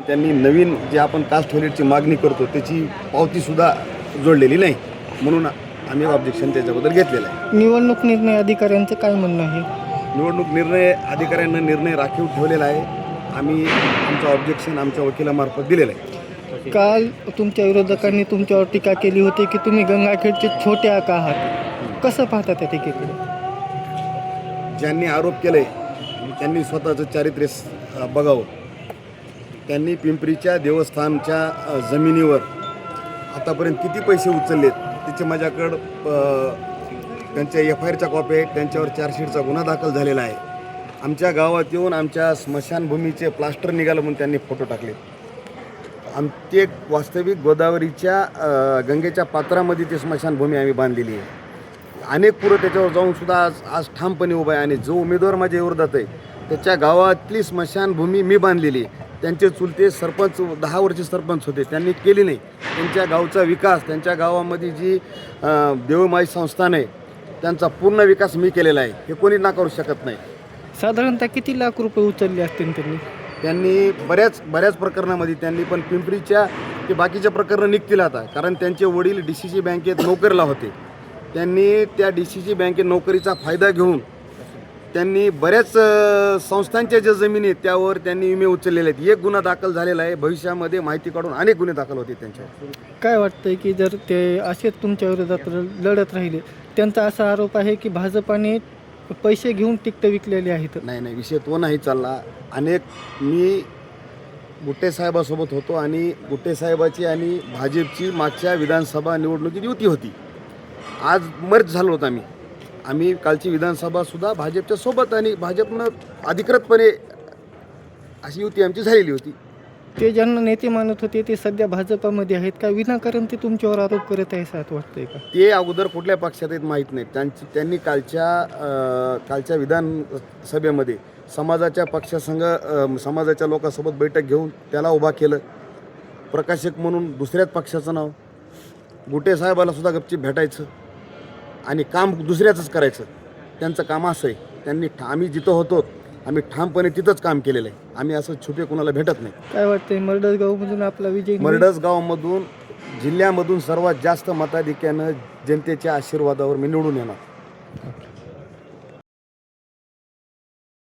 त्यांनी नवीन जे आपण कास्ट टॉयलेटची मागणी करतो त्याची पावतीसुद्धा जोडलेली नाही. म्हणून आम्ही ऑब्जेक्शन त्याच्याबद्दल घेतलेलं आहे. निवडणूक निर्णय अधिकाऱ्यांचं काय म्हणणं आहे? निवडणूक निर्णय अधिकाऱ्यांना निर्णय राखीव ठेवलेला आहे. आम्ही आमचं ऑब्जेक्शन आमच्या वकिलामार्फत दिलेलं आहे. काल तुमच्या विरोधकांनी तुमच्यावर टीका केली होती की तुम्ही गंगाखेडचे छोटे आका आहात. कसं पाहता त्या टीकेकडे? ज्यांनी आरोप केले त्यांनी स्वतःचं चारित्र्य स- बघावं. त्यांनी पिंपरीच्या देवस्थानच्या जमिनीवर आतापर्यंत किती पैसे उचललेत त्याचे माझ्याकडं त्यांच्या एफ आय आरच्या कॉपी आहेत त्यांच्यावर चार्जशीटचा गुन्हा दाखल झालेला आहे. आमच्या गावात येऊन आमच्या स्मशानभूमीचे प्लास्टर निघालं म्हणून त्यांनी फोटो टाकले आम ते वास्तविक गोदावरीच्या गंगेच्या पात्रामध्ये ती स्मशानभूमी आम्ही बांधलेली आहे. अनेक पुरं त्याच्यावर जाऊन सुद्धा आज आज ठामपणे उभा आहे आणि जो उमेदवार माझ्या विरोधात आहे त्याच्या गावातली स्मशानभूमी मी बांधलेली आहे. त्यांचे चुलते सरपंच दहा वर्षे सरपंच होते. त्यांनी केली नाही. त्यांच्या गावचा विकास त्यांच्या गावामध्ये जी देवमाई संस्थान आहे त्यांचा पूर्ण विकास मी केलेला आहे. हे कोणी नाकारू शकत नाही. साधारणतः किती लाख रुपये उचलले असतील त्यांनी? त्यांनी बऱ्याच बऱ्याच प्रकरणामध्ये त्यांनी पण पिंपरीच्या ते बाकीच्या प्रकरणं निघतील आता. कारण त्यांचे वडील डी सी सी बँकेत नोकरीला होते. त्यांनी त्या डी सी सी बँकेत नोकरीचा फायदा घेऊन त्यांनी बऱ्याच संस्थांच्या ज्या जमिनी आहेत त्यावर त्यांनी विमे उचललेले आहेत. एक गुन्हा दाखल झालेला आहे. भविष्यामध्ये माहिती काढून अनेक गुन्हे दाखल होते त्यांच्यावर. काय वाटतंय की जर ते असेच तुमच्या विरोधात लढत राहिले त्यांचा असा आरोप आहे की भाजपाने पैसे घेऊन तिकटं विकलेले आहेत? नाही नाही. विषय तो नाही चालला. अनेक मी गुट्टे साहेबासोबत होतो आणि गुट्टे साहेबाची आणि भाजपची मागच्या विधानसभा निवडणुकीत युती होती. आज मर्ज झालो होतो आम्ही. आम्ही कालची विधानसभासुद्धा भाजपच्या सोबत आणि भाजपनं अधिकृतपणे अशी युती आमची झालेली होती. ते ज्यांना नेते मानत होते ते सध्या भाजपामध्ये आहेत का? विनाकारण ते तुमच्यावर आरोप करत आहे असं वाटतंय का? ते अगोदर कुठल्या पक्षात आहेत माहीत नाही त्यांची त्यांनी कालच्या अ, कालच्या विधानसभेमध्ये समाजाच्या पक्षासंघ अ, समाजाच्या लोकांसोबत बैठक घेऊन त्याला उभा केलं. प्रकाशक म्हणून दुसऱ्याच पक्षाचं नाव. गुटे साहेबाला सुद्धा गपचीप भेटायचं. आणि काम दुसऱ्याचंच करायचं. त्यांचं काम असं आहे. त्यांनी ठा- आम्ही जिथं होतो आम्ही ठामपणे तिथंच काम केलेलं आहे. आम्ही असं छुपे कोणाला भेटत नाही. काय वाटतंय मर्डसगावमधून आपला विजय होईल? मर्डस गावामधून जिल्ह्यामधून सर्वात जास्त मताधिक्यानं जनतेच्या आशीर्वादावर मी निवडून येणार.